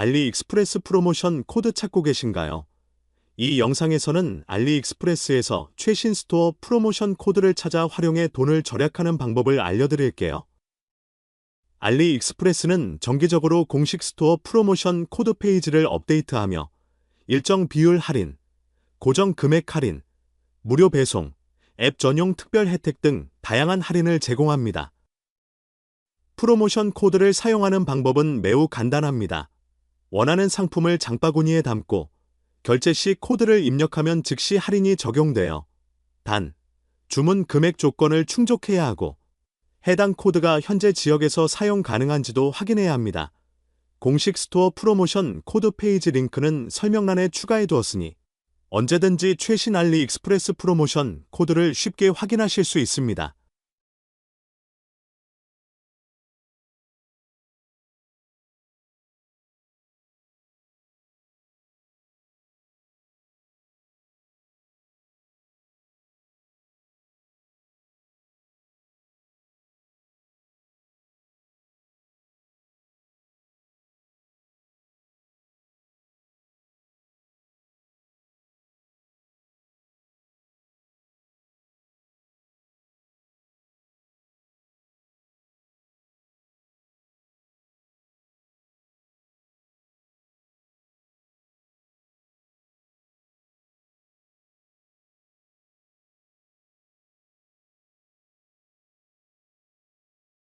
알리익스프레스 프로모션 코드 찾고 계신가요? 이 영상에서는 알리익스프레스에서 최신 스토어 프로모션 코드를 찾아 활용해 돈을 절약하는 방법을 알려드릴게요. 알리익스프레스는 정기적으로 공식 스토어 프로모션 코드 페이지를 업데이트하며 일정 비율 할인, 고정 금액 할인, 무료 배송, 앱 전용 특별 혜택 등 다양한 할인을 제공합니다. 프로모션 코드를 사용하는 방법은 매우 간단합니다. 원하는 상품을 장바구니에 담고 결제 시 코드를 입력하면 즉시 할인이 적용돼요. 단, 주문 금액 조건을 충족해야 하고 해당 코드가 현재 지역에서 사용 가능한지도 확인해야 합니다. 공식 스토어 프로모션 코드 페이지 링크는 설명란에 추가해 두었으니 언제든지 최신 알리 익스프레스 프로모션 코드를 쉽게 확인하실 수 있습니다.